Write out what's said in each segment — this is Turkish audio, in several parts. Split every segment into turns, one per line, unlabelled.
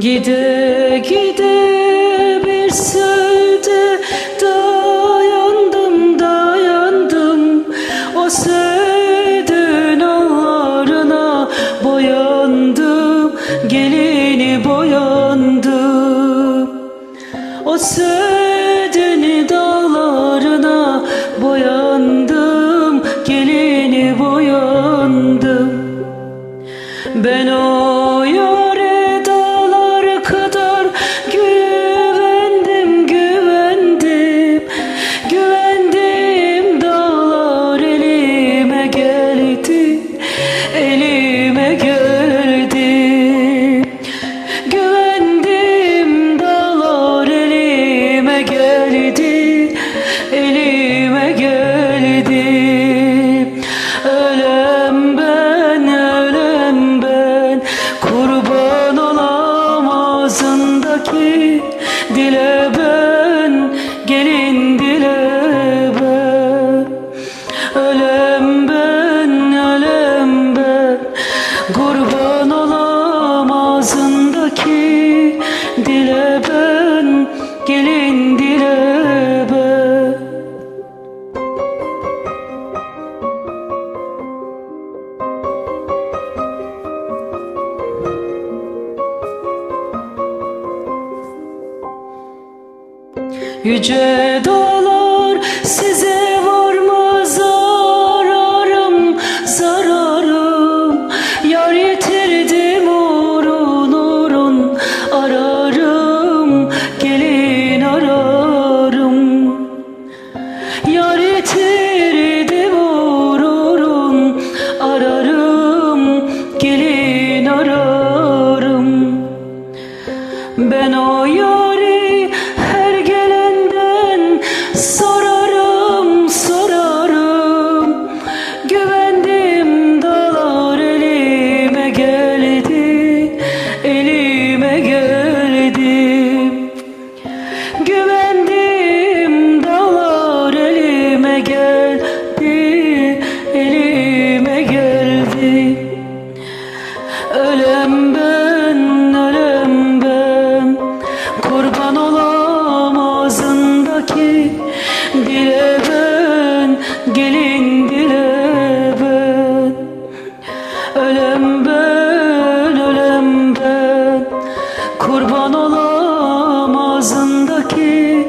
Gide gide bir sözde dayandım dayandım. O sözün ağlarına boyandım Gelini boyandım. O sözün dağlarına boyandım Gelini boyandım. Ben o yare ağzındaki dile ben Gelin dile ben. Ölem ben, ölem ben. Kurban olam ağzındaki dile Yüce dağlar size var mı zararım, zararım Yar yitirdim urun urun ararım, gelin ararım. Yar yitirdim urun ararım, gelin ararım. Ben o yari Ölem ben, ölem ben Kurban olam ağzındaki dile ben Gelin dile ben. Ölem ben, ölem ben. Kurban olam ağzındaki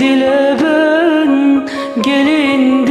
dile ben Gelin